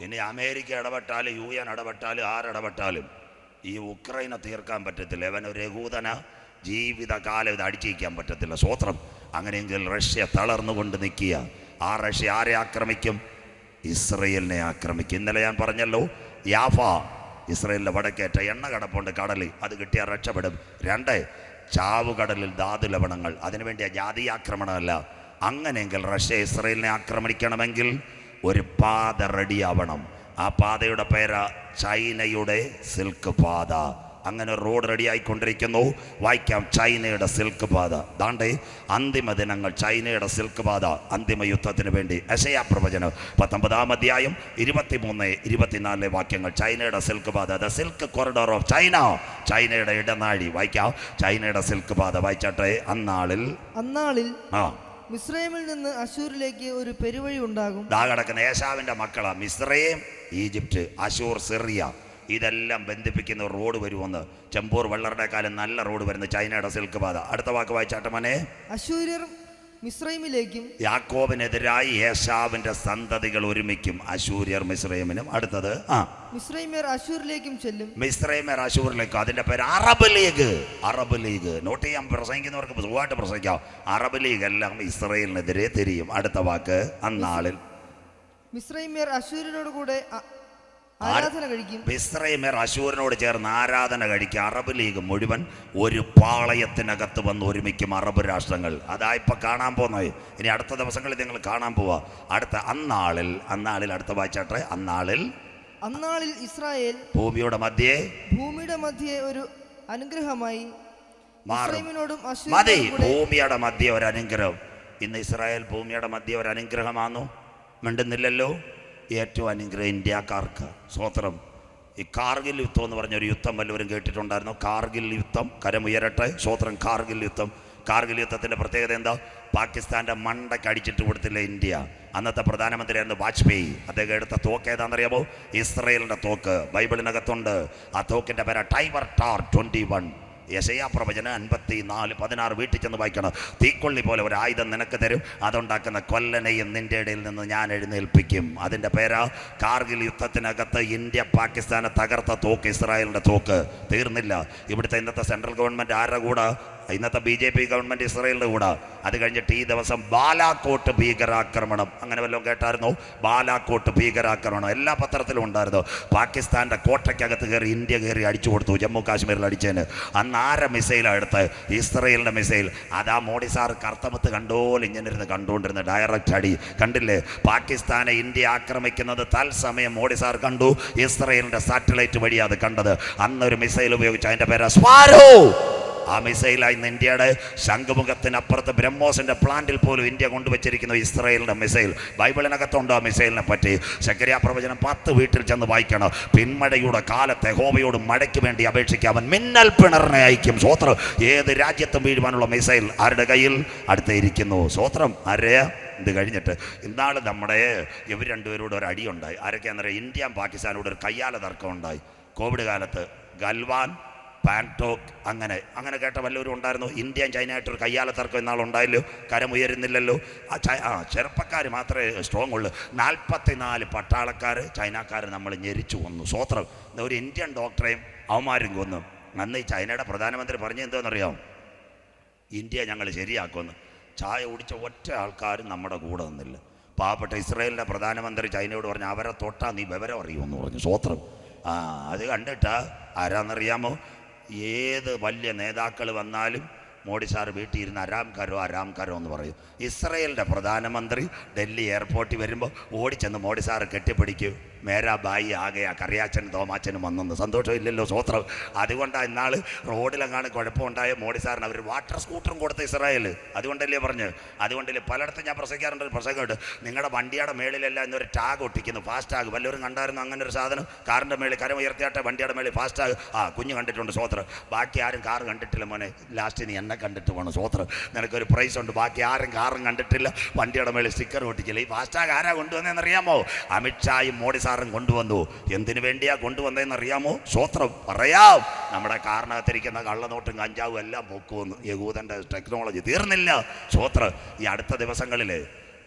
ഇനി അമേരിക്ക ഇടപെട്ടാലും U N ഇടപെട്ടാലും ആരിടപെട്ടാലും ഈ ഉക്രൈനെ തീർക്കാൻ പറ്റത്തില്ല. ഇവൻ ഒരു യഹൂദന ജീവിതകാലം ഇത് അടിച്ചിരിക്കാൻ പറ്റത്തില്ല. സ്വോത്രം. അങ്ങനെയെങ്കിൽ റഷ്യ തളർന്നുകൊണ്ട് നിൽക്കുക. ആ റഷ്യ ആരെ ആക്രമിക്കും? ഇസ്രയേലിനെ ആക്രമിക്കും. ഇന്നലെ ഞാൻ പറഞ്ഞല്ലോ യാഫ ഇസ്രയേലിന്റെ വടക്കേറ്റ എണ്ണ കടപ്പുണ്ട് കടലിൽ അത് കിട്ടിയാൽ രക്ഷപ്പെടും. രണ്ട് ചാവുകടലിൽ ധാതു ലവണങ്ങൾ. അതിനുവേണ്ടിയ ജാതി ആക്രമണമല്ല അങ്ങനെയെങ്കിൽ റഷ്യ ഇസ്രയേലിനെ ആക്രമിക്കണമെങ്കിൽ ഒരു പാത റെഡിയാവണം. ആ പാതയുടെ പേര് ചൈനയുടെ സിൽക്ക് പാത. അങ്ങനെ റോഡ് റെഡിയായിക്കൊണ്ടിരിക്കുന്നു. വായിക്കാം. ചൈനയുടെ സിൽക്ക് പാത. ദാണ്ടേ അന്തിമ ദിനങ്ങൾ ചൈനയുടെ സിൽക്ക് പാത അന്തിമ യുദ്ധത്തിന് വേണ്ടി. അശയാ പ്രവചനം പത്തൊമ്പതാം അധ്യായം ഇരുപത്തിമൂന്ന് ഇരുപത്തിനാലിലെ വാക്യങ്ങൾ. ചൈനയുടെ സിൽക്ക് പാത the silk corridor of China. ചൈനയുടെ ഇടനാഴി. വായിക്കാം. ചൈനയുടെ സിൽക്ക് പാത വായിച്ചാട്ടെ? അന്നാളിൽ അന്നാളിൽ ആ മിസ്രൈമിൽ നിന്ന് അശൂരിലേക്ക് ഒരു പെരുവഴി ഉണ്ടാകും. ദാ കിടക്കുന്ന ഏശാവിന്റെ മക്കളാ. മിസ്രൈം ഈജിപ്റ്റ് അശൂർ സിറിയ ഇതെല്ലാം ബന്ധിപ്പിക്കുന്ന റോഡ് വരുമെന്ന്. ചെമ്പൂർ വെള്ളറുടെ കാലം നല്ല റോഡ് വരുന്ന ചൈനയുടെ സിൽക്ക് പാത. അടുത്ത വാക്ക് വായിച്ചാട്ടമനെ മോനെ. അശൂര്യർ മിസ്രൈമിലേക്കും യാക്കോബിനെതിരായി ഏഷാവിന്റെ സന്തതികൾ ഒരുമിക്കും അശൂര്യർ മിശ്രൈമിനും അടുത്തത് ആ. മിശ്രൈമർ അശൂരിലേക്കും ചെല്ലും. മിശ്രൈമർ അശൂരിലേക്കും. അതിന്റെ പേര് Arab League. Arab League. Note ചെയ്യാൻ പ്രസംഗിക്കുന്നവർക്ക് സുഖമായിട്ട് പ്രസംഗിക്കാം. അറബ് ലീഗ് എല്ലാം ഇസ്രയേലിനെതിരെ തിരിയും. അടുത്ത വാക്ക് അന്നാളിൽ. മിസ്രൈമ്യർ അശൂരിനോട് കൂടെ മിസ്രൈമർ അശൂരിനോട് ചേർന്ന് ആരാധന കഴിക്കുക അറബ് ലീഗ് മുഴുവൻ ഒരു പാളയത്തിനകത്ത് വന്ന് ഒരുമിക്കും അറബ് രാഷ്ട്രങ്ങൾ. അതാ ഇപ്പൊ കാണാൻ പോകുന്നത്. ഇനി അടുത്ത ദിവസങ്ങളിൽ നിങ്ങൾ കാണാൻ പോവാ. അടുത്ത അന്നാളിൽ അന്നാളിൽ അടുത്ത വായിച്ചാട്ടെ അന്നാളിൽ അന്നാളിൽ ഇസ്രായേൽ ഭൂമിയുടെ മധ്യേ ഭൂമിയുടെ മധ്യേ ഒരു അനുഗ്രഹമായി മതി. ഭൂമിയുടെ മധ്യ ഒരു അനുഗ്രഹം ഇന്ന് ഇസ്രായേൽ ഭൂമിയുടെ മധ്യ ഒരു അനുഗ്രഹമാണോ മിണ്ടുന്നില്ലല്ലോ? ഏറ്റവും അനുഗ്രഹം ഇന്ത്യക്കാർക്ക്. സ്വോത്രം ഈ കാർഗിൽ യുദ്ധം എന്ന് പറഞ്ഞ ഒരു യുദ്ധം വല്ലവരും കേട്ടിട്ടുണ്ടായിരുന്നു? കാർഗിൽ യുദ്ധം കരമുയരട്ടെ സ്വോത്രം കാർഗിൽ യുദ്ധം. കാർഗിൽ യുദ്ധത്തിന്റെ പ്രത്യേകത എന്താ? പാകിസ്ഥാന്റെ മണ്ടയ്ക്ക് അടിച്ചിട്ട് കൊടുത്തില്ല ഇന്ത്യ. അന്നത്തെ പ്രധാനമന്ത്രിയായിരുന്നു വാജ്പേയി. അദ്ദേഹം എടുത്ത തോക്ക് ഏതാണെന്നറിയാമോ? ഇസ്രയേലിന്റെ തോക്ക്. ബൈബിളിനകത്തുണ്ട്. ആ തോക്കിന്റെ പേര ടൈവർ ടാർ ട്വന്റി വൺ. യശയാ പ്രവചനം അൻപത്തി നാല് പതിനാറ് വീട്ടിൽ ചെന്ന് വായിക്കണം. തീക്കൊള്ളി പോലെ ഒരു ആയുധം നിനക്ക് തരും. അതുണ്ടാക്കുന്ന കൊല്ലനെയും നിന്റെ ഇടയിൽ നിന്ന് ഞാൻ എഴുന്നേൽപ്പിക്കും. അതിന്റെ പേരാ കാർഗിൽ യുദ്ധത്തിനകത്ത് ഇന്ത്യ പാകിസ്ഥാനെ തകർത്ത തോക്ക് ഇസ്രായേലിന്റെ തോക്ക്. തീർന്നില്ല. ഇവിടുത്തെ ഇന്നത്തെ സെൻട്രൽ ഗവൺമെന്റ് ആരുടെ കൂടെ? ഇന്നത്തെ ബി ജെ പി ഗവൺമെന്റ് ഇസ്രയേലിന്റെ കൂടെ. അത് കഴിഞ്ഞിട്ട് ഈ ദിവസം ബാലാക്കോട്ട് ഭീകരാക്രമണം. അങ്ങനെ വല്ലതും കേട്ടായിരുന്നു? ബാലാക്കോട്ട് ഭീകരാക്രമണം. എല്ലാ പത്രത്തിലും ഉണ്ടായിരുന്നു. പാകിസ്ഥാന്റെ കോട്ടയ്ക്കകത്ത് കയറി ഇന്ത്യ കയറി അടിച്ചു കൊടുത്തു. ജമ്മു കാശ്മീരിൽ അടിച്ചതിന്. അന്ന് ആര മിസൈലാണ് എടുത്ത് ഇസ്രയേലിന്റെ മിസൈൽ. അതാ മോഡി സാർ കർത്തമത്ത് കണ്ടോലും ഇങ്ങനെ ഇരുന്ന് കണ്ടുകൊണ്ടിരുന്ന ഡയറക്റ്റ് അടി. കണ്ടില്ലേ? പാകിസ്ഥാനെ ഇന്ത്യ ആക്രമിക്കുന്നത് തത്സമയം മോഡി സാർ കണ്ടു. ഇസ്രയേലിന്റെ സാറ്റലൈറ്റ് വഴി അത് കണ്ടത്. അന്നൊരു മിസൈൽ ഉപയോഗിച്ച് അതിന്റെ പേര് സ്വാരോ. ആ മിസൈലായി ഇന്ത്യയുടെ ശംഖുമുഖത്തിനപ്പുറത്ത് ബ്രഹ്മോസിന്റെ പ്ലാന്റിൽ പോലും ഇന്ത്യ കൊണ്ടുവച്ചിരിക്കുന്ന ഇസ്രായേലിന്റെ മിസൈൽ. ബൈബിളിനകത്തുണ്ട് ആ മിസൈലിനെ പറ്റി? ശക്കരിയ പ്രവചനം പത്ത് വീട്ടിൽ ചെന്ന് വായിക്കണം. പിന്മഴയുടെ കാലത്തെ ഹോബയോട് മഴയ്ക്ക് വേണ്ടി അപേക്ഷിക്കാൻ അവൻ മിന്നൽ പിണറിനെ അയക്കും. സ്വോത്രം ഏത് രാജ്യത്തും വീഴുവാനുള്ള മിസൈൽ ആരുടെ കയ്യിൽ? അടുത്ത് ഇരിക്കുന്നു. സ്വോത്രം ആരെയാ ഇത് കഴിഞ്ഞിട്ട്. ഇന്നാൾ നമ്മുടെ ഇവർ രണ്ടുപേരോട് ഒരു അടിയുണ്ടായി. ആരൊക്കെയാണെന്നറിയാം ഇന്ത്യയും പാകിസ്ഥാനോട് ഒരു കയ്യാല തർക്കം ഉണ്ടായി കോവിഡ് കാലത്ത് ഗൽവാൻ പാൻടോക്ക് അങ്ങനെ അങ്ങനെ കേട്ട വല്ലവരും ഉണ്ടായിരുന്നു? ഇന്ത്യയും ചൈനയായിട്ടൊരു കയ്യാല തർക്കം ഇന്നാൾ ഉണ്ടായല്ലോ. കരമുയരുന്നില്ലല്ലോ ആ ചെറുപ്പക്കാർ മാത്രമേ സ്ട്രോങ് ഉള്ളൂ. നാൽപ്പത്തിനാല് പട്ടാളക്കാർ ചൈനക്കാർ നമ്മൾ ഞെരിച്ചു വന്നു സ്വോത്രം. ഒരു ഇന്ത്യൻ ഡോക്ടറെയും അവന്മാരും കൊന്നു. അന്ന് ഈ ചൈനയുടെ പ്രധാനമന്ത്രി പറഞ്ഞ എന്തോന്നറിയാം ഇന്ത്യ ഞങ്ങൾ ശരിയാക്കുമെന്ന്. ചായ കുടിച്ച ഒറ്റ ആൾക്കാരും നമ്മുടെ കൂടെ നിന്നില്ല. പാവപ്പെട്ട ഇസ്രായേലിന്റെ പ്രധാനമന്ത്രി ചൈനയോട് പറഞ്ഞു അവരെ തൊട്ടാ നീ വിവരം അറിയുമെന്ന് പറഞ്ഞു. സ്വോത്രം. ആ അത് കണ്ടിട്ടാ. ആരാന്നറിയാമോ? ഏത് വലിയ നേതാക്കൾ വന്നാലും മോഡി സാർ വീട്ടിൽ ഇരുന്ന് അരാം കരോ അരാം കരോ എന്ന് പറയും. ഇസ്രയേലിന്റെ പ്രധാനമന്ത്രി ഡൽഹി എയർപോർട്ടിൽ വരുമ്പോൾ ഓടിച്ചെന്ന് മോഡി സാറ് കെട്ടിപ്പിടിക്കും. മേരാ ബായി ആകെ ആ കറിയാച്ചനും തോമാച്ചനും വന്നെന്ന്. സന്തോഷമില്ലല്ലോ സ്വോത്രം അതുകൊണ്ടാണ് ഇന്നാൾ റോഡിലെങ്ങാണ് കുഴപ്പമുണ്ടായ മോഡി സാറിന് അവർ വാട്ടർ സ്കൂട്ടറും കൊടുത്ത ഇസ്രായേൽ അതുകൊണ്ടല്ലേ പറഞ്ഞ്? അതുകൊണ്ടല്ലേ പലയിടത്തും ഞാൻ പ്രസംഗിക്കാറുണ്ട് ഒരു പ്രസംഗമുണ്ട്. നിങ്ങളുടെ വണ്ടിയുടെ മേളിലല്ല എന്നൊരു ടാഗ് ഒട്ടിക്കുന്നു ഫാസ്റ്റ് ടാഗ്. വല്ലവരും കണ്ടായിരുന്നു അങ്ങനെ ഒരു സാധനം? കാറിന്റെ മേളിൽ കരം ഉയർത്തിയാട്ടെ വണ്ടിയുടെ മേളിൽ ഫാസ്റ്റ് ടാഗ്. ആ കുഞ്ഞ് കണ്ടിട്ടുണ്ട് സ്വോത്രം ബാക്കി ആരും കാർ കണ്ടിട്ടില്ല മോനെ. ലാസ്റ്റ് നീ എന്നെ കണ്ടിട്ട് പോകണം സ്വോത്രം നിനക്കൊരു പ്രൈസ് ഉണ്ട്. ബാക്കി ആരും കാറും കണ്ടിട്ടില്ല. വണ്ടിയുടെ മേളിൽ സ്റ്റിക്കർ ഒട്ടിക്കില്ല? ഈ ഫാസ്റ്റ് ടാഗ് ആരാ കൊണ്ടുവന്നതെന്ന് അറിയാമോ അമിത്ഷായും മോഡി സാറും കൊണ്ടുവന്നു. എന്തിനു വേണ്ടിയാ കൊണ്ടുവന്നതെന്ന് അറിയാമോ സ്വോത്രം പറയാം. നമ്മുടെ കാരണകത്തിരിക്കുന്ന കള്ളനോട്ടും കഞ്ചാവും എല്ലാം പൊക്കുമെന്ന് യഹൂദന്റെ ടെക്നോളജി തീർന്നില്ല. സ്വോത്രം ഈ അടുത്ത ദിവസങ്ങളിൽ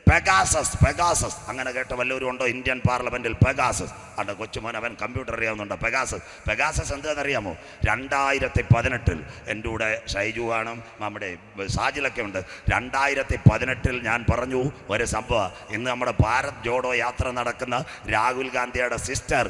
പെഗാസസ് പെഗാസസ് അങ്ങനെ കേട്ട വല്ലവരും ഉണ്ടോ? ഇന്ത്യൻ പാർലമെന്റിൽ പെഗാസസ് അവിടെ കൊച്ചുമോൻ അവൻ കമ്പ്യൂട്ടർ അറിയാവുന്നുണ്ടോ? പെഗാസസ് പെഗാസസ് എന്താണെന്നറിയാമോ രണ്ടായിരത്തി പതിനെട്ടിൽ എന്റെ കൂടെ ഷൈജു കാണും നമ്മുടെ സാജിലൊക്കെ ഉണ്ട്. രണ്ടായിരത്തി പതിനെട്ടിൽ ഞാൻ പറഞ്ഞു ഒരു സംഭവം. ഇന്ന് നമ്മുടെ ഭാരത് ജോഡോ യാത്ര നടക്കുന്ന രാഹുൽ ഗാന്ധിയുടെ സിസ്റ്റർ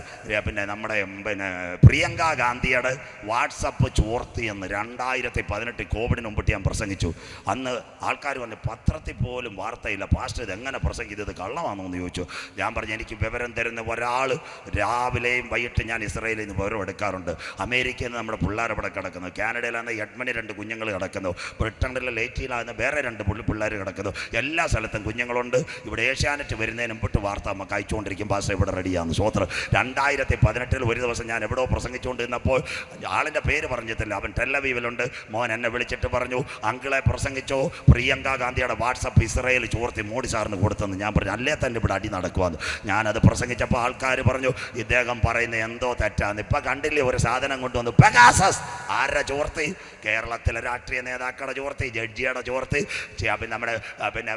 പിന്നെ നമ്മുടെ പിന്നെ പ്രിയങ്ക ഗാന്ധിയുടെ വാട്സപ്പ് ചോർത്തി എന്ന് രണ്ടായിരത്തി പതിനെട്ട് കോവിഡിന് മുമ്പിട്ട് ഞാൻ പ്രസംഗിച്ചു. അന്ന് ആൾക്കാർ വന്ന് പത്രത്തിൽ പോലും വാർത്തയില്ല. പാസ്റ്റർ ഇത് എങ്ങനെ പ്രസംഗിച്ചത്? കള്ളമാണോ എന്ന് ചോദിച്ചു. ഞാൻ പറഞ്ഞു എനിക്ക് വിവരം തരുന്ന ഒരാൾ രാവിലെയും വൈകിട്ട് ഞാൻ ഇസ്രയേലിൽ നിന്ന് വിവരം എടുക്കാറുണ്ട്. അമേരിക്കയിൽ നിന്ന് നമ്മുടെ പിള്ളേർ ഇവിടെ കിടക്കുന്നു. കാനഡയിലാണ് എഡ്മണി രണ്ട് കുഞ്ഞുങ്ങൾ കിടക്കുന്നു. ബ്രിട്ടനിലെ ലേറ്റിയിലാണ് വേറെ രണ്ട് പുള്ളി പിള്ളേർ കിടക്കുന്നു. എല്ലാ സ്ഥലത്തും കുഞ്ഞുങ്ങളുണ്ട്. ഇവിടെ ഏഷ്യാനെറ്റ് വരുന്നതിന് മുമ്പിട്ട് വാർത്ത നമുക്ക് അയച്ചുകൊണ്ടിരിക്കും. ഭാഷ ഇവിടെ റെഡിയാണ് സ്വോത്രം. രണ്ടായിരത്തി പതിനെട്ടിൽ ഒരു ദിവസം ഞാൻ എവിടെയോ പ്രസംഗിച്ചുകൊണ്ടിരുന്നപ്പോൾ ആളിന്റെ പേര് പറഞ്ഞിട്ടില്ല. അവൻ ടെല്ലവീവിലുണ്ട് മോൻ എന്നെ വിളിച്ചിട്ട് പറഞ്ഞു അങ്കിളെ പ്രസംഗിച്ചോ? പ്രിയങ്ക ഗാന്ധിയുടെ വാട്സപ്പ് ഇസ്രയേൽ ചോർത്തി മോഡി സാറിന് കൊടുത്തെന്ന് ഞാൻ പറഞ്ഞു അല്ലേ തന്നെ ഇവിടെ അടി നടക്കുവാന്ന്? ഞാനത് പ്രസംഗിച്ചപ്പോൾ ആൾക്കാർ പറഞ്ഞു ഇദ്ദേഹം പറയുന്ന എന്തോ തെറ്റാന്ന്. ഇപ്പം കണ്ടില്ലേ ഒരു സാധനം കൊണ്ടുവന്നു പെഗാസസ്! ആരുടെ ചോർത്തി? കേരളത്തിലെ രാഷ്ട്രീയ നേതാക്കളുടെ ചോർത്തി ജഡ്ജിയുടെ ചോർത്തി പിന്നെ നമ്മുടെ പിന്നെ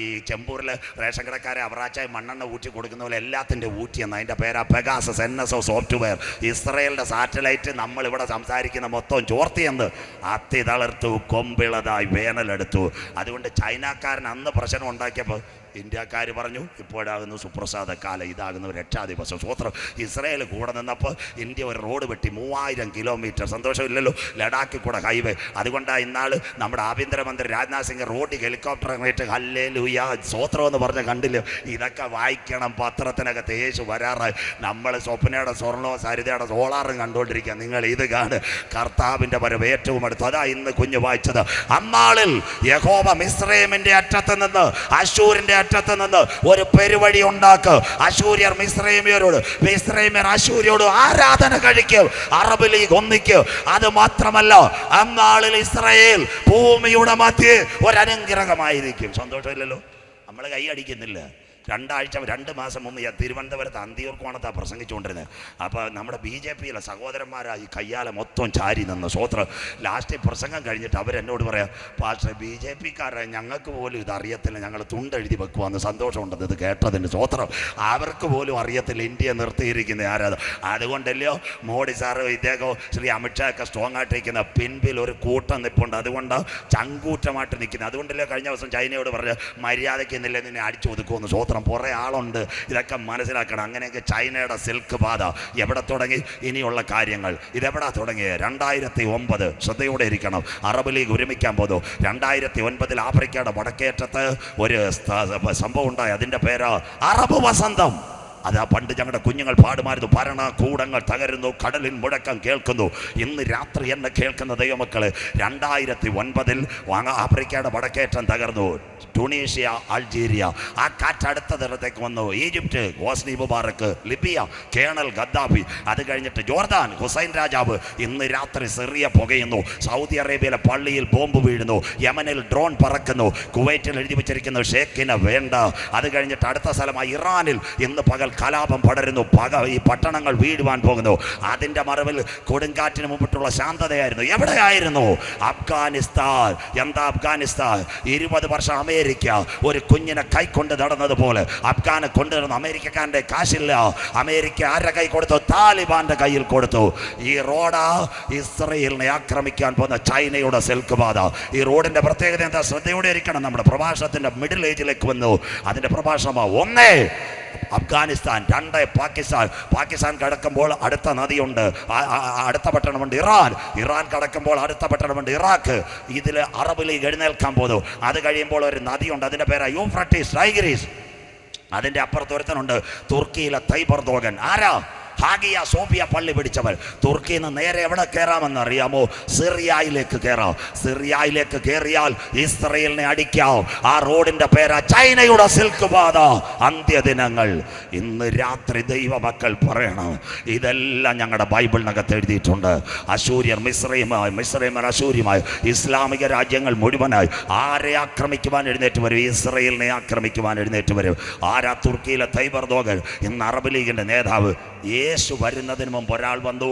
ഈ ചെമ്പൂരിൽ റേഷൻ കടക്കാരെ അവറാച്ചായി മണ്ണെണ്ണ ഊറ്റി കൊടുക്കുന്ന പോലെ എല്ലാത്തിന്റെ ഊറ്റിയെന്ന് അതിന്റെ പേരാ Pegasus N S O software. ഇസ്രയേലിന്റെ സാറ്റലൈറ്റ് നമ്മളിവിടെ സംസാരിക്കുന്ന മൊത്തം ചോർത്തിയെന്ന് അത്തി തളർത്തു കൊമ്പിളതായി വേനലെടുത്തു. അതുകൊണ്ട് ചൈനക്കാരൻ അന്ന് പ്രശ്നം ഉണ്ടാക്കിയപ്പോൾ ഇന്ത്യക്കാർ പറഞ്ഞു ഇപ്പോഴാകുന്നു സുപ്രസാദ കാലം ഇതാകുന്നു രക്ഷാദിവസം സ്വത്രം ഇസ്രയേൽ കൂടെ നിന്നപ്പോൾ ഇന്ത്യ ഒരു റോഡ് വെട്ടി മൂവായിരം കിലോമീറ്റർ. സന്തോഷമില്ലല്ലോ ലഡാക്കിൽ കൂടെ ഹൈവേ. അതുകൊണ്ടാണ് ഇന്നാൾ നമ്മുടെ ആഭ്യന്തരമന്ത്രി രാജ്നാഥ് സിംഗ് റോഡിൽ ഹെലികോപ്റ്റർ അങ്ങേറ്റ് ഹല്ലേ ലൂയ സ്വോത്രം എന്ന് പറഞ്ഞ കണ്ടില്ല? ഇതൊക്കെ വായിക്കണം പത്രത്തിനകത്ത് യേശു വരാറായി. നമ്മൾ സ്വപ്നയുടെ സ്വർണവും സരിതയുടെ സോളാറും കണ്ടുകൊണ്ടിരിക്കുക നിങ്ങൾ ഇത് കാണ്. കർത്താവിന്റെ വരവ് ഏറ്റവും അടുത്ത്. അതാ ഇന്ന് കുഞ്ഞ് വായിച്ചത്. അന്നാളിൽ യഹോബ മിസ്രൈമിന്റെ അറ്റത്ത് നിന്ന് അശൂരിന്റെ അറ്റത്ത് നിന്ന് ഒരു പെരുവഴി ഉണ്ടാക്ക്. അശൂര്യർ മിശ്രൈമിയരോട് മിശ്രൈമ്യർ അശൂര്യോട് ആരാധന കഴിക്കും അറബ് ലീഗ് ഒന്നിക്ക്. അത് മാത്രമല്ല അന്നാളിൽ ഇസ്രയേൽ ഭൂമിയുടെ മധ്യേ ഒരനുഗ്രഹമായിരിക്കും സന്തോഷമില്ലല്ലോ? നമ്മൾ കൈ അടിക്കുന്നില്ല. രണ്ടാഴ്ച രണ്ട് മാസം മുമ്പ് ഞാൻ തിരുവനന്തപുരത്ത് അന്തിയൂർക്കോണത്താണ് പ്രസംഗിച്ചുകൊണ്ടിരുന്നത്. അപ്പോൾ നമ്മുടെ ബി ജെ പിയിലെ സഹോദരന്മാരായി കയ്യാലെ മൊത്തം ചാരി നിന്ന്. സ്വോത്രം ലാസ്റ്റ് പ്രസംഗം കഴിഞ്ഞിട്ട് അവരെന്നോട് പറയാം പക്ഷേ ബി ജെ പിക്കാരെ ഞങ്ങൾക്ക് പോലും ഇത് അറിയത്തില്ല ഞങ്ങൾ തുണ്ടെഴുതി വെക്കുവാന്ന് സന്തോഷമുണ്ടെന്ന് ഇത് കേട്ടതിന് സ്വോത്രം അവർക്ക് പോലും അറിയത്തില്ല ഇന്ത്യ നിർത്തിയിരിക്കുന്ന ആരാത് അതുകൊണ്ടല്ലയോ മോഡി സാറ് ഇദ്ദേഹം ശ്രീ അമിത്ഷാ ഒക്കെ സ്ട്രോങ് ആയിട്ടിരിക്കുന്ന പിൻപിൽ ഒരു കൂട്ടം നിൽപ്പുണ്ട് അതുകൊണ്ട് ചങ്കൂറ്റമായിട്ട് നിൽക്കുന്നത്. അതുകൊണ്ടല്ലേ കഴിഞ്ഞ ദിവസം ചൈനയോട് പറഞ്ഞ് മര്യാദയ്ക്ക് എന്നില്ല നിന്നെ അടിച്ചു ഒതുക്കുമെന്ന് സ്വോത്രം കുറേ ആളുണ്ട്. ഇതൊക്കെ മനസ്സിലാക്കണം. അങ്ങനെയൊക്കെ ചൈനയുടെ സിൽക്ക് പാത എവിടെ തുടങ്ങി? ഇനിയുള്ള കാര്യങ്ങൾ. ഇതെവിടെ തുടങ്ങിയത്? രണ്ടായിരത്തി ഒമ്പത് ശ്രദ്ധയോടെ ഇരിക്കണം. അറബ് ലീഗ് ഒരുമിക്കാൻ പോകുന്നു രണ്ടായിരത്തി ഒൻപതിൽ ആഫ്രിക്കയുടെ വടക്കേറ്റത്ത് ഒരു സംഭവം ഉണ്ടായി. അതിന്റെ പേര് അറബ് വസന്തം. അതാ പണ്ട് ഞങ്ങളുടെ കുഞ്ഞുങ്ങൾ പാടുമായിരുന്നു. ഭരണ കൂടങ്ങൾ തകരുന്നു കടലിൻ മുഴക്കം കേൾക്കുന്നു. ഇന്ന് രാത്രി എന്നെ കേൾക്കുന്ന ദൈവമക്കൾ രണ്ടായിരത്തി ഒൻപതിൽ ആഫ്രിക്കയുടെ വടക്കേറ്റം തകർന്നു. ടുണീഷ്യ അൾജീരിയ ആ കാറ്റ് അടുത്ത തരത്തേക്ക് വന്നു. Egypt Hosni Mubarak Libya colonel Gaddafi അത് കഴിഞ്ഞിട്ട് ജോർദാൻ ഹുസൈൻ രാജാവ് ഇന്ന് രാത്രി സിറിയ പുകയുന്നു. സൗദി അറേബ്യയിലെ പള്ളിയിൽ ബോംബ് വീഴുന്നു. യമനിൽ ഡ്രോൺ പറക്കുന്നു. കുവൈറ്റിൽ എഴുതി വെച്ചിരിക്കുന്നു ഷേഖിന് വേണ്ട. അത് കഴിഞ്ഞിട്ട് അടുത്ത സ്ഥലമായി ഇറാനിൽ ഇന്ന് പകൽ കലാപം പടരുന്നു. പക ഈ പട്ടണങ്ങൾ വീഴുവാൻ പോകുന്നു. അതിന്റെ മറവിൽ കൊടുങ്കാറ്റിന് മുമ്പിട്ടുള്ള ശാന്തതയായിരുന്നു. എവിടെയായിരുന്നു? അഫ്ഗാനിസ്ഥാൻ. എന്താ അഫ്ഗാനിസ്ഥാൻ? ഇരുപത് വർഷം അമേരിക്ക ഒരു കുഞ്ഞിനെ കൈക്കൊണ്ട് നടന്നതുപോലെ. അഫ്ഗാനെ കൊണ്ടുവരുന്ന അമേരിക്കക്കാരന്റെ കാശില്ല. അമേരിക്ക ആരുടെ കൈ കൊടുത്തു? താലിബാന്റെ കയ്യിൽ കൊടുത്തു. ഈ റോഡ് ഇസ്രയേലിനെ ആക്രമിക്കാൻ പോകുന്ന ചൈനയുടെ സെൽക്ക് പാത. ഈ റോഡിന്റെ പ്രത്യേകത എന്താ? ശ്രദ്ധയോടെ ഇരിക്കണം. നമ്മുടെ പ്രഭാഷണത്തിന്റെ മിഡിൽ ഏജിലേക്ക് വന്നു. അതിന്റെ പ്രഭാഷണമാണ് ഒന്നേ. അഫ്ഗാനിസ്ഥാൻ രണ്ട് പാകിസ്ഥാൻ. പാകിസ്ഥാൻ കടക്കുമ്പോൾ അടുത്ത നദിയുണ്ട്. അടുത്ത പട്ടണമുണ്ട് ഇറാൻ. ഇറാൻ കടക്കുമ്പോൾ അടുത്ത പട്ടണമുണ്ട് ഇറാഖ്. ഇതിൽ അറബ് ലീഗ് എഴുന്നേൽക്കാൻ പോകുന്നു. അത് കഴിയുമ്പോൾ ഒരു നദിയുണ്ട്. അതിന്റെ പേര് യൂഫ്രട്ടീസ് ടൈഗ്രീസ് അതിന്റെ അപ്പുറത്തൊരുത്തനുണ്ട് തുർക്കിയിലെ തൈബർദോഗൻ ആരാ? ഹാഗിയ സോഫിയ പള്ളി പിടിച്ചവർ തുർക്കിയിൽ നിന്ന് നേരെ എവിടെ കയറാമെന്ന് അറിയാമോ? സിറിയയിലേക്ക് കയറാം സിറിയയിലേക്ക് കയറിയാൽ ഇസ്രയേലിനെ അടിക്കാം. ആ റോഡിന്റെ പേരാ ചൈനയുടെ സിൽക്ക് പാത അന്ത്യദിനങ്ങൾ. ഇന്ന് രാത്രി ദൈവ മക്കൾ പറയണം. ഇതെല്ലാം ഞങ്ങളുടെ ബൈബിളിനകത്ത് എഴുതിയിട്ടുണ്ട്. അശൂര്യർ മിശ്രയുമായി മിശ്രയമാർ അശൂര്യമായി ഇസ്ലാമിക രാജ്യങ്ങൾ മുഴുവനായി. ആരെ ആക്രമിക്കുവാൻ എഴുന്നേറ്റ് വരും? ഇസ്രയേലിനെ ആക്രമിക്കുവാൻ എഴുന്നേറ്റ് വരും. ആരാ തുർക്കിയിലെ തൈബർ തൈബർദോഗൻ ഇന്ന് അറബ് ലീഗിന്റെ നേതാവ്. യേശു വരുന്നതിന് മുമ്പ് ഒരാൾ വന്നു.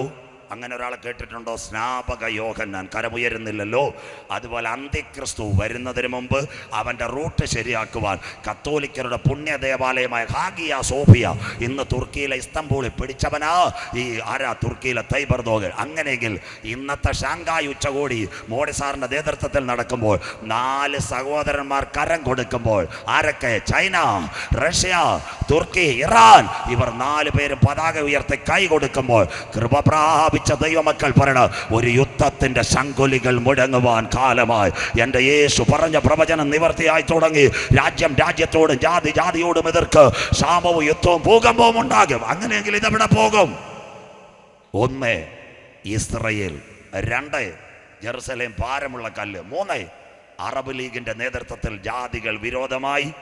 അങ്ങനെ ഒരാളെ കേട്ടിട്ടുണ്ടോ? സ്നാപക യോഹന്നാൻ കരമുയരുന്നില്ലല്ലോ. അതുപോലെ അന്ത്യക്രിസ്തു വരുന്നതിന് മുമ്പ് അവന്റെ റൂട്ട് ശരിയാക്കുവാൻ കത്തോലിക്കരുടെ പുണ്യ ദേവാലയമായ ഹാഗിയ സോഫിയ ഇന്ന് തുർക്കിയിലെ ഇസ്തംബൂളിൽ പിടിച്ചവനാ. ഈ ആരാ? തുർക്കിയിലെ തൈബർ തൈബർദോഗ് അങ്ങനെയെങ്കിൽ ഇന്നത്തെ ഷാങ്കായ് ഉച്ചകോടി മോഡി സാറിന്റെ നേതൃത്വത്തിൽ നടക്കുമ്പോൾ നാല് സഹോദരന്മാർ കരം കൊടുക്കുമ്പോൾ ആരൊക്കെ? ചൈന റഷ്യ തുർക്കി ഇറാൻ. ഇവർ നാല് പേരും പതാക ഉയർത്തി കൈ കൊടുക്കുമ്പോൾ കൃപ പ്രാപിച്ച ദൈവമക്കൾ പറയണ ഒരു യുദ്ധത്തിന്റെ ശങ്കുലികൾ മുടങ്ങുവാൻ കാലമായി. എന്റെ യേശു പറഞ്ഞ പ്രവചനം നിവർത്തിയായി തുടങ്ങി. രാജ്യം രാജ്യത്തോടും ജാതി ജാതിയോടും എതിർക്ക് ക്ഷാമവും യുദ്ധവും ഭൂകമ്പവും ഉണ്ടാകും. അങ്ങനെയെങ്കിൽ ഇതെവിടെ പോകും? ഒന്ന് ഇസ്രയേൽ. രണ്ട് ജെറുസലേം ഭാരമുള്ള കല്ല്. മൂന്ന് അറബ് ലീഗിന്റെ നേതൃത്വത്തിൽ ജാതികൾ വിരോധമായി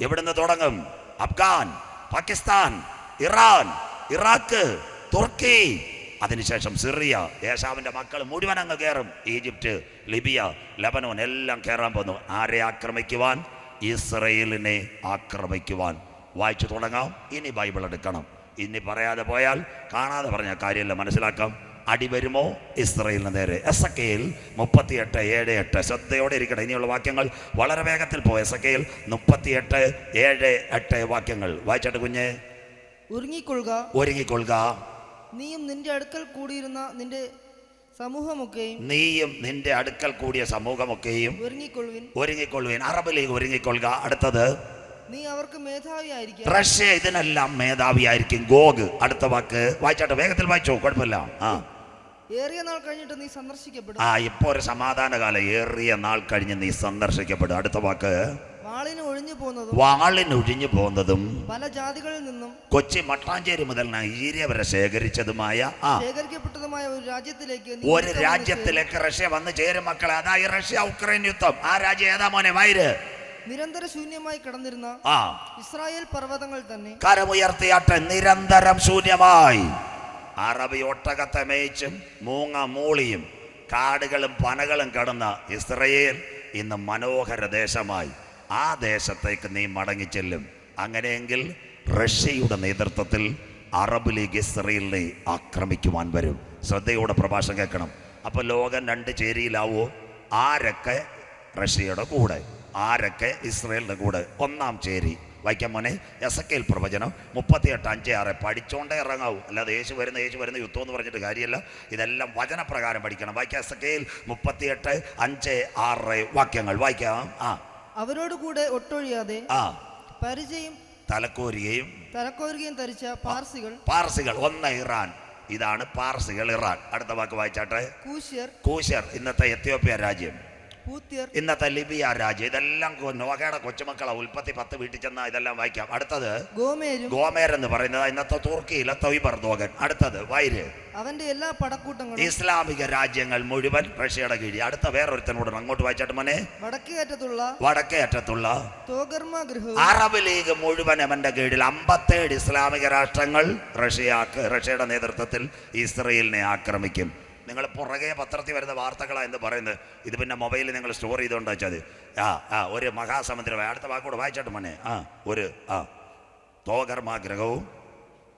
എവിടുന്ന് തുടങ്ങും? അഫ്ഗാൻ പാകിസ്ഥാൻ ഇറാൻ ഇറാഖ് തുർക്കി അതിനുശേഷം സിറിയ ഏഷാവിന്റെ മക്കൾ മുഴുവൻ അങ്ങ് കയറും ഈജിപ്റ്റ് ലിബിയ ലബനോൻ എല്ലാം കയറാൻ പോന്നു. ആരെ ആക്രമിക്കുവാൻ? ഇസ്രയേലിനെ ആക്രമിക്കുവാൻ. വായിച്ചു തുടങ്ങാം. ഇനി ബൈബിൾ എടുക്കണം. ഇനി പറയാതെ പോയാൽ കാണാതെ പറഞ്ഞ കാര്യമല്ല മനസ്സിലാക്കാം. അടി വരുമോ? ഇസ്രയേലിന് നേരെ. എസ് എ കെയിൽ മുപ്പത്തിയെട്ട് ഏഴ് എട്ട്. ശ്രദ്ധയോടെ ഇരിക്കട്ടെ. ഇനിയുള്ള വാക്യങ്ങൾ വളരെ വേഗത്തിൽ പോയി എസ് എ കെയിൽ മുപ്പത്തിയെട്ട് ഏഴ് എട്ട് വാക്യങ്ങൾ. വായിച്ചിട്ട് കുഞ്ഞ്. ഒരുങ്ങിക്കൊള്ളുക. ഒരുങ്ങിക്കൊള്ളുക. നീയും നിന്റെ അടുക്കൽ കൂടിയിരുന്ന നിന്റെ സമൂഹമൊക്കെയും നീയും നിന്റെ അടുക്കൽ കൂടിയ സമൂഹമൊക്കെയും ഒരുങ്ങിക്കൊള്ളുവിൻ. ഒരുങ്ങിക്കൊള്ളുവിൻ. Arab league ഒരുങ്ങിക്കൊള്ളുക. അടുത്തത് നീ അവർക്ക് മേധാവിയായിരിക്കും റഷ്യ ഇതിനെല്ലാം മേധാവിയായിരിക്കും ഗോഗ് അടുത്ത വാക്ക്. വായിച്ചാട്ടെ വേഗത്തിൽ വായിച്ചോ കുഴപ്പമില്ല. ആ. ഏറിയ നാൾ കഴിഞ്ഞിട്ട് നീ സന്ദർശിക്കപ്പെടും. ആ ഇപ്പൊ ഒരു സമാധാനകാലം. ഏറിയ നാൾ കഴിഞ്ഞ് നീ സന്ദർശിക്കപ്പെടും. അടുത്ത വാക്ക്. വാളിനൊഴിഞ്ഞു പോകുന്നതും പല ജാതികളിൽ നിന്നും കൊച്ചി മട്ടാഞ്ചേരി മുതൽ നൈജീരിയ വരെ ശേഖരിച്ചതുമായ ശേഖരിക്കപ്പെട്ടതുമായ ഒരു രാജ്യത്തിലേക്ക് ഒരു രാജ്യത്തിലേക്ക് റഷ്യ വന്ന് ചേരും മക്കളെ. അതായത് റഷ്യ ഉക്രൈൻ യുദ്ധം. ആ രാജ്യം ഏതാ മോനെ? വൈര്. നിരന്തര ശൂന്യമായി കിടന്നിരുന്ന ആ. ഇസ്രായേൽ പർവതങ്ങൾ തന്നെ കരമുയർത്തിയാട്ടെ നിരന്തരം ശൂന്യമായി. അറബി ഒട്ടകത്തെ മേയിച്ചും മൂങ്ങ മൂളിയും കാടുകളും പനകളും കടന്ന ഇസ്രയേൽ ഇന്ന് മനോഹര ദേശമായി. ആ ദേശത്തേക്ക് നീ മടങ്ങിച്ചെല്ലും. അങ്ങനെയെങ്കിൽ റഷ്യയുടെ നേതൃത്വത്തിൽ അറബ് ലീഗ് ഇസ്രയേലിനെ ആക്രമിക്കുവാൻ വരും. ശ്രദ്ധയോടെ പ്രഭാഷണം കേൾക്കണം. അപ്പോൾ ലോകം രണ്ട് ചേരിയിലാവോ? ആരൊക്കെ റഷ്യയുടെ കൂടെ? ആരൊക്കെ ഇസ്രയേലിന്റെ കൂടെ? ഒന്നാം ചേരി. വായിക്കാൻ മോനെ എസ് കെയിൽ പ്രവചനം മുപ്പത്തിയെട്ട് അഞ്ച് ആറ്. പഠിച്ചോണ്ടേ ഇറങ്ങാവൂ. അല്ലാതെ യേശു വരുന്ന യേശു വരുന്ന യുദ്ധം എന്ന് പറഞ്ഞിട്ട് കാര്യമല്ല. ഇതെല്ലാം വചനപ്രകാരം പഠിക്കണം. വായിക്കാം എസ് കെയിൽ മുപ്പത്തിയെട്ട് അഞ്ച് ആറ് വാക്യങ്ങൾ. വായിക്കാം. ആ. അവരോട് കൂടെ ഒട്ടൊഴിയാതെ ആ. പരിചയം തലക്കോരിയെയും തലക്കോരുകയും ധരിച്ച പാർസികൾ പാർസികൾ. ഒന്ന് ഇറാൻ. ഇതാണ് പാർസികൾ ഇറാൻ. അടുത്ത വാക്ക് വായിച്ചാട്ടെ? കൂശ്യർ. കൂശ്യർ. ഇന്നത്തെ എത്യോപ്യ രാജ്യം. ഇന്നത്തെ ലിബിയ രാജ്യം ഇതെല്ലാം നോകയുടെ കൊച്ചുമക്കളെ ഉൽപ്പത്തി പത്ത് വീട്ടിൽ ചെന്നാൽ ഇതെല്ലാം വായിക്കാം. അടുത്തത് ഗോമേരും. ഗോമേർ എന്ന് പറയുന്നത് ഇന്നത്തെ തുർക്കിയിലെ തൊയ്ബർദോഗൻ അടുത്തത് വൈര്. അവന്റെ എല്ലാ പടക്കൂട്ടങ്ങളും ഇസ്ലാമിക രാജ്യങ്ങൾ മുഴുവൻ റഷ്യയുടെ കീഴിൽ. അടുത്ത വേറൊരുത്തനോട് അങ്ങോട്ട് വായിച്ചാട്ട് മോനെ. വടക്കേ അറ്റത്തുള്ള വടക്കേ അറ്റത്തുള്ള അറബ് ലീഗ് മുഴുവൻ അവന്റെ കീഴിൽ അമ്പത്തേഴ് ഇസ്ലാമിക രാഷ്ട്രങ്ങൾ റഷ്യ റഷ്യയുടെ നേതൃത്വത്തിൽ ഇസ്രയേലിനെ ആക്രമിക്കും. നിങ്ങൾ പുറകെ പത്രത്തിൽ വരുന്ന വാർത്തകളാണ് എന്ന് പറയുന്നത്. ഇത് പിന്നെ മൊബൈലിൽ നിങ്ങൾ സ്റ്റോർ ചെയ്തുകൊണ്ട് വെച്ചത് ആ ആ ഒരു മഹാസമുദ്രം. അടുത്ത വാക്കോട് വായിച്ചാട്ട് മോനെ. ആ ഒരു ആ. തോകർമാഗ്രഹവും.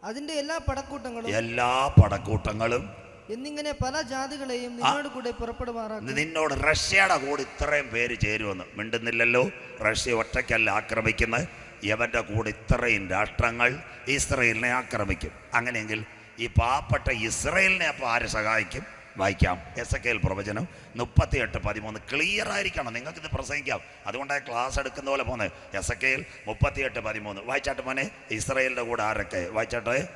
അതിന്റെ എല്ലാ പടക്കൂട്ടങ്ങളും. എല്ലാ പടക്കൂട്ടങ്ങളും. എന്നിങ്ങനെ പല ജാതികളെയും നിന്നോട് കൂടെ പുറപ്പെടുമാറാക്കും. നിന്നോട് റഷ്യയുടെ കൂടെ ഇത്രയും പേര് ചേരുമെന്ന്. മിണ്ടുന്നില്ലല്ലോ. റഷ്യ ഒറ്റയ്ക്കല്ല ആക്രമിക്കുന്നത്. യവന്റെ കൂടെ ഇത്രയും രാഷ്ട്രങ്ങൾ ഇസ്രയേലിനെ ആക്രമിക്കും. അങ്ങനെയെങ്കിൽ ഈ പാവപ്പെട്ട ഇസ്രയേലിനെ അപ്പോൾ ആര് സഹായിക്കും? വായിക്കാം. എസ് എ പ്രവചനം മുപ്പത്തി എട്ട് പതിമൂന്ന്. ക്ലിയർ ആയിരിക്കണം. നിങ്ങൾക്കിത് ഇത് പ്രസംഗിക്കാം. അതുകൊണ്ടാണ് ക്ലാസ് എടുക്കുന്ന പോലെ പോകുന്നത് എസ് എ കെയിൽ മുപ്പത്തിയെട്ട് പതിമൂന്ന്. വായിച്ചാട്ട് മോനെ ഇസ്രയേലിന്റെ കൂടെ ആരൊക്കെ? വായിച്ചാട്ടെ?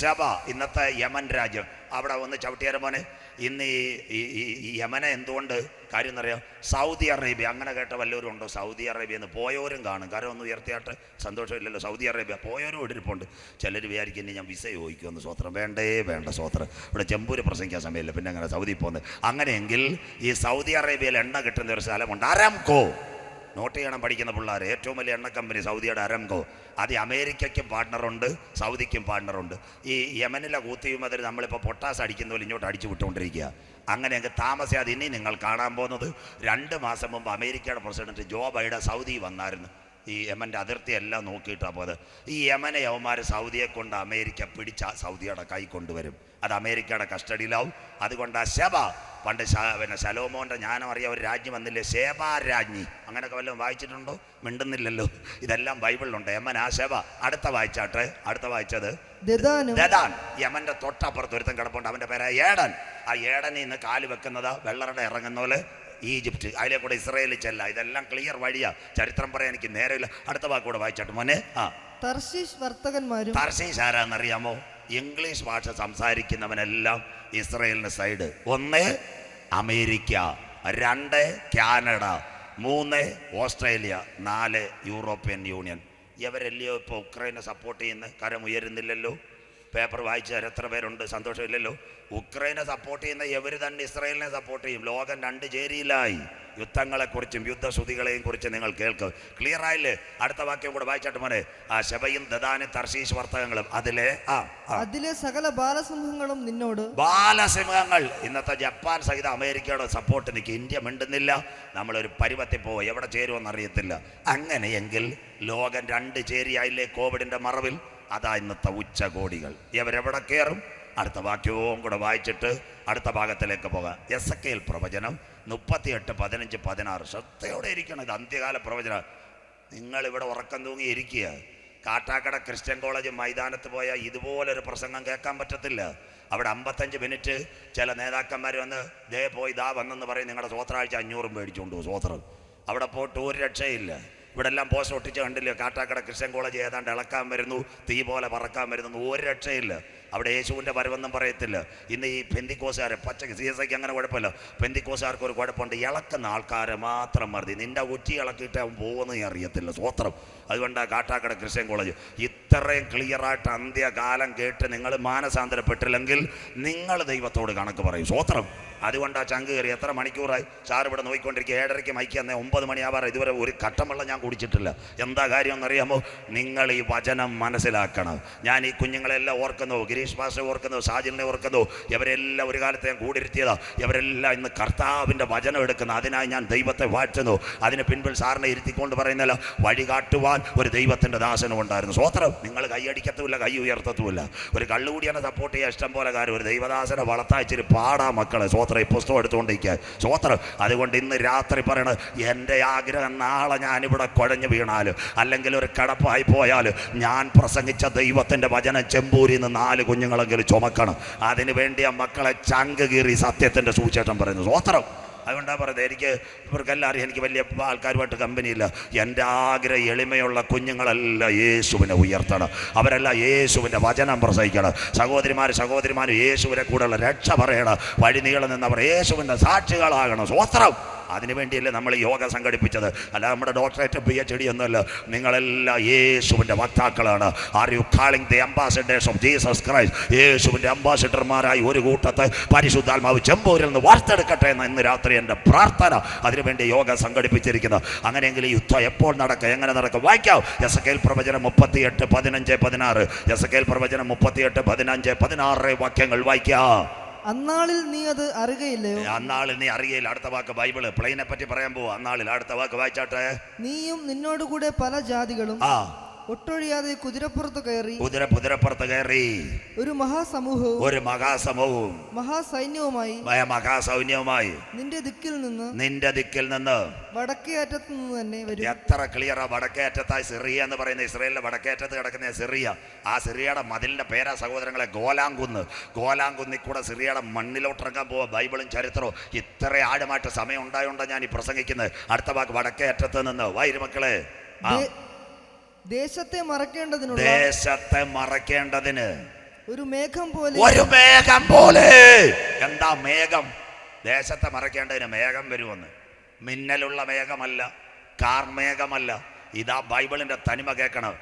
ശബ ഇന്നത്തെ യമൻ രാജ്യം. അവിടെ വന്ന് ചവിട്ടിയാരെ മോനെ. ഇന്ന് ഈ ഈ എന്തുകൊണ്ട് കാര്യം എന്നറിയാം? സൗദി അറേബ്യ അങ്ങനെ കേട്ട വല്ലവരും ഉണ്ടോ? സൗദി അറേബ്യ എന്ന് പോയവരും കാണും. കാരണം ഒന്ന് ഉയർത്തിയാട്ട് സന്തോഷമില്ലല്ലോ. സൗദി അറേബ്യ പോയവരും ഇവിടെ ഇരിപ്പുണ്ട്. ചിലർ വിചാരിക്കും ഇനി ഞാൻ വിസ ചോദിക്കുമെന്ന് സ്വത്രം. വേണ്ടേ വേണ്ട സ്വത്രം. ഇവിടെ ചെമ്പൂര് പ്രസംഗിക്കാൻ സമയമില്ല. പിന്നെ അങ്ങനെ സൗദി പോകുന്നത് അങ്ങനെയെങ്കിൽ ഈ സൗദി അറേബ്യയിൽ എണ്ണ കിട്ടുന്ന ഒരു സ്ഥലമുണ്ട്. അരാംകോ. നോട്ട് ചെയ്യണം പഠിക്കുന്ന പിള്ളേർ ഏറ്റവും വലിയ എണ്ണ കമ്പനി സൗദിയുടെ അരംഗോ അത് അമേരിക്കയ്ക്കും പാർട്ണറുണ്ട് സൗദിക്കും പാർട്ണറുണ്ട്. ഈ യമനിലെ കൂത്തിയും അതിൽ നമ്മളിപ്പോൾ പൊട്ടാസ് അടിക്കുന്ന പോലെ ഇങ്ങോട്ട് അടിച്ചു വിട്ടുകൊണ്ടിരിക്കുക. അങ്ങനെ അങ്ങ് താമസിയാതെ ഇനി നിങ്ങൾ കാണാൻ പോകുന്നത് രണ്ട് മാസം മുമ്പ് അമേരിക്കയുടെ പ്രസിഡന്റ് ജോ ബൈഡൻ സൗദി വന്നായിരുന്നു. ഈ യമന്റെ അതിർത്തി എല്ലാം നോക്കിയിട്ടാണ് പോയത്. ഈ യമനെ യവന്മാർ സൗദിയെ കൊണ്ട് അമേരിക്ക പിടിച്ച സൗദിയുടെ കൈ കൊണ്ടുവരും. അത് അമേരിക്കയുടെ കസ്റ്റഡിയിലാവും. അതുകൊണ്ട് ആ ശബ പണ്ട് പിന്നെ ശലോമോന്റെ ജ്ഞാനം അറിയാൻ ഒരു രാജ്യം വന്നില്ലേ? സേബാ രാജ്ഞി. അങ്ങനെയൊക്കെ വല്ലതും വായിച്ചിട്ടുണ്ടോ? മിണ്ടുന്നില്ലല്ലോ. ഇതെല്ലാം ബൈബിളിലുണ്ട്. യമൻ ആ ശബ. അടുത്ത വായിച്ചാട്ടെ. അടുത്ത വായിച്ചത് ദദാൻ. യമന്റെ തൊട്ടപ്പുറത്ത് ഒരുത്തൻ കിടപ്പുണ്ട്. അവന്റെ പേര് ഏടൻ. ആ ഏടനിൽ നിന്ന് കാൽ വെക്കുന്നത് വെള്ളറുടെ ഇറങ്ങുന്ന പോലെ ഈജിപ്റ്റ്. അതിലെ കൂടെ ഇസ്രയേലിൽ ചെല്ല. ഇതെല്ലാം ക്ലിയർ വഴിയാ. ചരിത്രം പറയാൻ എനിക്ക് നേരമില്ല. അടുത്ത വാക്കൂടെ വായിച്ചാട്ടെ. മോനെ ആ. തർശീഷ് വർത്തകന്മാരും തർശീഷ് ആരാന്നറിയാമോ? ഇംഗ്ലീഷ് ഭാഷ സംസാരിക്കുന്നവനെല്ലാം ഇസ്രയേലിന് സൈഡ്. ഒന്ന് അമേരിക്ക. രണ്ട് കാനഡ. മൂന്ന് ഓസ്ട്രേലിയ. നാല് യൂറോപ്യൻ യൂണിയൻ. ഇവരല്ലയോ ഇപ്പോൾ ഉക്രൈനെ സപ്പോർട്ട് ചെയ്യുന്ന കരം ഉയരുന്നില്ലല്ലോ. പേപ്പർ വായിച്ചാൽ എത്ര പേരുണ്ട്? സന്തോഷമില്ലല്ലോ. ഉക്രൈനെ സപ്പോർട്ട് ചെയ്യുന്ന എവർ തന്നെ ഇസ്രായേലിനെ സപ്പോർട്ട് ചെയ്യും? ലോകം രണ്ട് ചേരിയിലായി. യുദ്ധങ്ങളെക്കുറിച്ചും യുദ്ധശ്രുതികളെയും കുറിച്ച് നിങ്ങൾ കേൾക്കും. ക്ലിയർ ആയില്ലേ? അടുത്ത വാക്യം കൂടെ വായിച്ചിട്ട് മോനെ. ആ ശബയും ദദാനും തർശീഷ് വർത്തകങ്ങളും അതിലെ ആ അതിലെ സകല ബാലസിംഹങ്ങളും നിന്നോട്. ബാലസിംഹങ്ങൾ. ഇന്നത്തെ ജപ്പാൻ സഹിത അമേരിക്കയുടെ സപ്പോർട്ട് നിൽക്കും ഇന്ത്യ മിണ്ടുന്നില്ല. നമ്മളൊരു പരുവത്തിൽ പോവും? എവിടെ ചേരുമെന്ന് അറിയത്തില്ല അങ്ങനെയെങ്കിൽ ലോകം രണ്ട് ചേരിയായില്ലേ കോവിഡിന്റെ മറവിൽ? അതാ ഇന്നത്തെ ഉച്ചകോടികൾ. ഇവരെവിടെ കയറും അടുത്ത വാക്യവും കൂടെ വായിച്ചിട്ട് അടുത്ത ഭാഗത്തിലേക്ക് പോകാം. എസ് എ പ്രവചനം മുപ്പത്തിയെട്ട് പതിനഞ്ച് പതിനാറ്. ശ്രദ്ധയോടെ ഇരിക്കണം. ഇത് അന്ത്യകാല പ്രവചനം. നിങ്ങൾ ഇവിടെ ഉറക്കം തൂങ്ങി ഇരിക്കുക. കാട്ടാക്കട ക്രിസ്ത്യൻ കോളേജ് മൈതാനത്ത് പോയാൽ ഇതുപോലൊരു പ്രസംഗം കേൾക്കാൻ പറ്റത്തില്ല. അവിടെ അമ്പത്തഞ്ച് മിനിറ്റ് ചില നേതാക്കന്മാർ വന്ന് ദേ പോയി ദാ വന്നെന്ന് പറയും. നിങ്ങളുടെ സ്വോത്രാഴ്ച അഞ്ഞൂറും മേടിച്ചുകൊണ്ടു സ്വോത്രം. അവിടെ പോയിട്ട് ഒരു രക്ഷയില്ല. ഇവിടെ എല്ലാം പോസ്റ്റ് ഒട്ടിച്ച് കണ്ടില്ല? കാട്ടാക്കട ക്രിസ്ത്യൻ കോളേജ് ഏതാണ്ട് ഇളക്കാൻ വരുന്നു തീ പോലെ പറക്കാൻ വരുന്നു ഒരു രക്ഷയില്ല. അവിടെ യേശുവിന്റെ വരവെന്നും പറയത്തില്ല. ഇന്ന് ഈ പെന്തിക്കോസുകാർ പച്ച സി എസ് ഐക്ക് അങ്ങനെ കുഴപ്പമില്ല. പെന്തിക്കോസുകാർക്ക് ഒരു കുഴപ്പമുണ്ട്. ഇളക്കുന്ന ആൾക്കാരെ മാത്രം മറുതി നിന്റെ ഉച്ചി ഇളക്കിയിട്ട് അവൻ പോകുന്ന അറിയത്തില്ല. സ്വോത്രം അതുകൊണ്ടാണ് കാട്ടാക്കട ക്രിസ്ത്യൻ കോളേജ്. ഇത്രയും ക്ലിയറായിട്ട് അന്ത്യകാലം കേട്ട് നിങ്ങൾ മാനസാന്തരപ്പെട്ടില്ലെങ്കിൽ നിങ്ങൾ ദൈവത്തോട് കണക്ക് പറയും. സ്വോത്രം ആ ചങ്ക് കയറി എത്ര മണിക്കൂറായി? സാർ ഇവിടെ നോക്കിക്കൊണ്ടിരിക്കുക ഏഴരയ്ക്ക് മൈക്ക് തന്നെ ഒമ്പത് മണിയാവാറ് ഇതുവരെ ഒരു കട്ടം വെള്ളം ഞാൻ കുടിച്ചിട്ടില്ല. എന്താ കാര്യം എന്നറിയാമോ? നിങ്ങൾ ഈ വചനം മനസ്സിലാക്കണം. ഞാൻ ഈ കുഞ്ഞുങ്ങളെല്ലാം ഓർക്കുന്നു. ഗിരീഷ് പാസ്റ്റർ ഓർക്കുന്നു സാജിനെ ഓർക്കുന്നു. ഇവരെല്ലാം ഒരു കാലത്ത് ഞാൻ കൂടിരുത്തിയതാ. ഇവരെല്ലാം ഇന്ന് കർത്താവിന്റെ വചനം എടുക്കുന്നു. അതിനായി ഞാൻ ദൈവത്തെ വാഴ്ത്തുന്നു. അതിന് പിൻപിൽ സാറിനെ ഇരുത്തിക്കൊണ്ട് പറയുന്നില്ല വഴി കാട്ടുവാൻ ഒരു ദൈവത്തിന്റെ ദാസനും ഉണ്ടായിരുന്നു. സ്വോത്രം നിങ്ങൾ കൈയടിക്കത്തുമില്ല കൈ ഉയർത്തത്തുമില്ല. ഒരു കള്ളുകൂടിയാണ് സപ്പോർട്ട് ചെയ്യാൻ ഇഷ്ടം പോലെ കാര്യം. ഒരു ദൈവദാസനെ വളർത്താച്ചിരി പാടാ മക്കളെ. സ്വോത്രം ഈ പുസ്തകം എടുത്തുകൊണ്ടിരിക്കുക. സ്വോത്രം അതുകൊണ്ട് ഇന്ന് രാത്രി പറയണത് എന്റെ ആഗ്രഹം നാളെ ഞാനിവിടെ കുഴഞ്ഞു വീണാലും അല്ലെങ്കിൽ ഒരു കടപ്പായി പോയാലും ഞാൻ പ്രസംഗിച്ച ദൈവത്തിന്റെ വചനം ചെമ്പൂരിൽ നിന്ന് നാല് കുഞ്ഞുങ്ങളെങ്കിലും ചുമക്കണം. അതിനു വേണ്ടി ആ മക്കളെ ചങ്ക് കീറി സത്യത്തിന്റെ സൂചേട്ടം പറയുന്നു. സ്വോത്രം അതുകൊണ്ടാണ് പറയുന്നത് എനിക്ക് ഇവർക്കെല്ലാം അറിയാം. എനിക്ക് വലിയ ആൾക്കാരുമായിട്ട് കമ്പനിയില്ല. എന്റെ ആഗ്രഹം എളിമയുള്ള കുഞ്ഞുങ്ങളെല്ലാം യേശുവിനെ ഉയർത്തണം. അവരെല്ലാം യേശുവിന്റെ വചനം പ്രസവിക്കണം. സഹോദരിമാർ സഹോദരിമാർ യേശുവിനെ കൂടെയുള്ള രക്ഷ പറയണം. വഴി നീളം നിന്നവർ യേശുവിന്റെ സാക്ഷികളാകണം. സ്വോത്രം അതിനു വേണ്ടിയല്ലേ നമ്മൾ യോഗ സംഘടിപ്പിച്ചത്. അല്ല നമ്മുടെ ഡോക്ടറേറ്റ് പി എച്ച് ഡി ഒന്നുമല്ല. നിങ്ങളെല്ലാം യേശുവിന്റെ വക്താക്കളാണ്. Are you calling the ambassadors of Jesus Christ യേശുവിന്റെ അംബാസിഡർമാരായി ഒരു കൂട്ടത്തെ പരിശുദ്ധാത്മാവ് ചെമ്പൂരിൽ നിന്ന് വാർത്തെടുക്കട്ടെ എന്ന് ഇന്ന് രാത്രി എന്റെ പ്രാർത്ഥന അതിനുവേണ്ടി യോഗ സംഘടിപ്പിച്ചിരിക്കുന്നത് അങ്ങനെയെങ്കിൽ യുദ്ധം എപ്പോൾ നടക്കുക എങ്ങനെ നടക്കും? വായിക്കാം എസ് കെൽ പ്രവചനം മുപ്പത്തിയെട്ട് പതിനഞ്ച് പതിനാറ്. എസ് കെൽ പ്രവചനം മുപ്പത്തിയെട്ട് പതിനഞ്ച് പതിനാറ് വാക്യങ്ങൾ വായിക്കാം അന്നാളിൽ നീ അത് അറിയയില്ലേ അന്നാളിൽ നീ അറിയയില്ല. അടുത്ത വാക്ക് ബൈബിൾ. പ്ലെയിനെ പറ്റി പറയാൻ പോവാ. അന്നാളിൽ അടുത്ത വാക്ക് വായിച്ചാട്ടെ? നീയും നിന്നോട് കൂടെ പല ജാതികളും ആ. ഒട്ടൊഴിയാതെ കുതിരപ്പുറത്ത് കയറി കുതിര കുതിരപ്പുറത്ത് കയറി. ഒരു മഹാസമൂഹവും ഒരു മഹാസമൂഹവും മഹാസൈന്യവുമായി മഹാസൈന്യവുമായി നിന്റെ ദിക്കിൽ നിന്ന് നിന്റെ ദിക്കിൽ നിന്ന് വടക്കേ അറ്റത്ത് നിന്ന് തന്നെ വരും. എത്ര ക്ലിയറാ വടക്കേറ്റത്തായി സിറിയ എന്ന് പറയുന്ന ഇസ്രയേലിന്റെ വടക്കേറ്റത്ത് കിടക്കുന്ന സിറിയ. ആ സിറിയയുടെ മതിലിന്റെ പേരാ സഹോദരങ്ങളെ ഗോലാങ്കുന്ന് ഗോലാങ്കുന്നിൽ കൂടെ സിറിയയുടെ മണ്ണിലോട്ടിറങ്ങാൻ പോവാ ബൈബിളും ചരിത്രവും. ഇത്ര ആഴമായിട്ട് സമയം ഉണ്ടായോണ്ടാണ് ഞാൻ ഈ പ്രസംഗിക്കുന്നത്. അടുത്ത വാക്ക് വടക്കേ അറ്റത്ത് നിന്ന് വൈരുമക്കളെ ആ. ദേശത്തെ മറക്കേണ്ടതിന് ദേശത്തെ മറക്കേണ്ടതിന് ഒരു മേഘം പോലെ ഒരു മേഘം പോലെ. എന്താ മേഘം? ദേശത്തെ മറക്കേണ്ടതിന് മേഘം വരുമെന്ന്. മിന്നലുള്ള മേഘമല്ല കാർമേഘമല്ല. ഇതാ ബൈബിളിന്റെ തനിമ കേൾക്കണം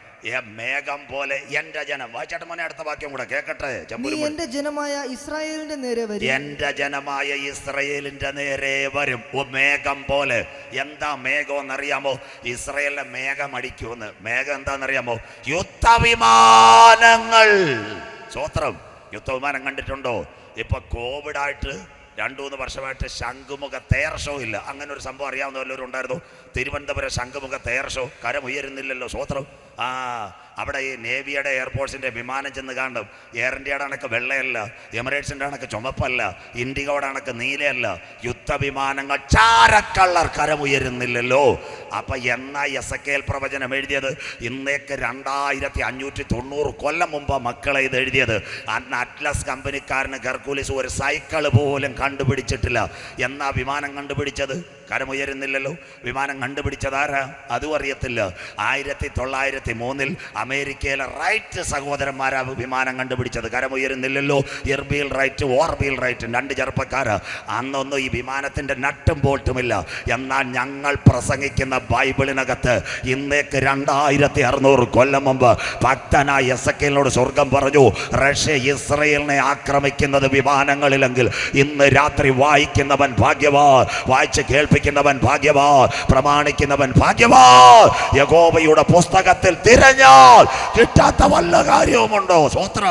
മേഘം പോലെ എന്റെ ജനം. വായിച്ചാട്ട് മോനെ അടുത്ത വാക്യം കൂടെ കേക്കട്ടെ? നീ എന്റെ ജനമായ ഇസ്രായേലിന്റെ നേരെ വരും. എന്റെ ജനമായ ഇസ്രായേലിന്റെ നേരെ വരും. മേഘം പോലെ. എന്താ മേഘം എന്നറിയാമോ ഇസ്രായേലിന്റെ മേഘം അടിക്കുമെന്ന്. മേഘം എന്താണെന്നറിയാമോ? യുദ്ധവിമാനങ്ങൾ. സ്വത്രം യുദ്ധവിമാനം കണ്ടിട്ടുണ്ടോ? ഇപ്പൊ കോവിഡായിട്ട് രണ്ടു മൂന്ന് വർഷമായിട്ട് ശംഖുമുഖ തേർ ഷോ ഇല്ല. അങ്ങനെ ഒരു സംഭവം അറിയാവുന്ന വല്ലവരും ഉണ്ടായിരുന്നു. തിരുവനന്തപുരം ശംഖുമുഖ തേർ ഷോ. കരമുയരുന്നില്ലല്ലോ സ്വോത്രം ആ അവിടെ ഈ നേവിയുടെ എയർഫോഴ്സിന്റെ വിമാനം ചെന്ന് കാണും. എയർ ഇന്ത്യയുടെ അണക്ക് വെള്ളയല്ല എമിറേറ്റ്സിന്റെ അണക്ക് ചുമപ്പല്ല ഇൻഡിഗോയുടെ അണക്ക് നീലയല്ല. യുദ്ധവിമാനങ്ങൾ ചാരക്കള്ളർ കരമുയരുന്നില്ലല്ലോ. അപ്പം എന്നാ എസ് എ പ്രവചനം എഴുതിയത്? ഇന്നേക്ക് രണ്ടായിരത്തി അഞ്ഞൂറ്റി തൊണ്ണൂറ് കൊല്ലം മുമ്പ് മക്കളെ ഇത് എഴുതിയത്. അന്ന് അറ്റ്ലസ് കമ്പനിക്കാരന് ഗർക്കുലിസ് ഒരു സൈക്കിൾ പോലും കണ്ടുപിടിച്ചിട്ടില്ല. എന്നാ വിമാനം കണ്ടുപിടിച്ചത്? കരമുയരുന്നില്ലല്ലോ. വിമാനം കണ്ടുപിടിച്ചതാരാ? അതും അറിയത്തില്ല. ആയിരത്തി തൊള്ളായിരത്തി മൂന്നിൽ അമേരിക്കയിലെ റൈറ്റ് സഹോദരന്മാരാ വിമാനം കണ്ടുപിടിച്ചത്. കരമുയരുന്നില്ലല്ലോ. ഇർബിയിൽ റൈറ്റ് ഓർബിയിൽ റൈറ്റ് രണ്ട് ചെറുപ്പക്കാർ അന്നൊന്നും ഈ വിമാനത്തിന്റെ നട്ടും ബോൾട്ടുമില്ല. എന്നാൽ ഞങ്ങൾ പ്രസംഗിക്കുന്ന ബൈബിളിനകത്ത് ഇന്നേക്ക് രണ്ടായിരത്തി അറുന്നൂറ് കൊല്ലം മുമ്പ് ഭക്തനായ എസക്കേലിനോട് സ്വർഗം പറഞ്ഞു റഷ്യ ഇസ്രയേലിനെ ആക്രമിക്കുന്നത് വിമാനങ്ങളിലെങ്കിൽ ഇന്ന് രാത്രി വായിക്കുന്നവൻ ഭാഗ്യവാ വായിച്ച് കേൾപ്പിക്കുന്നവൻ ഭാഗ്യവാൻ പ്രമാണിക്കുന്നവൻ ഭാഗ്യവാൻ. യഗോബയുടെ പുസ്തകത്തിൽ തിരഞ്ഞാൽ കിട്ടാത്ത വല്ല കാര്യവുമുണ്ടോ? സ്വോത്രം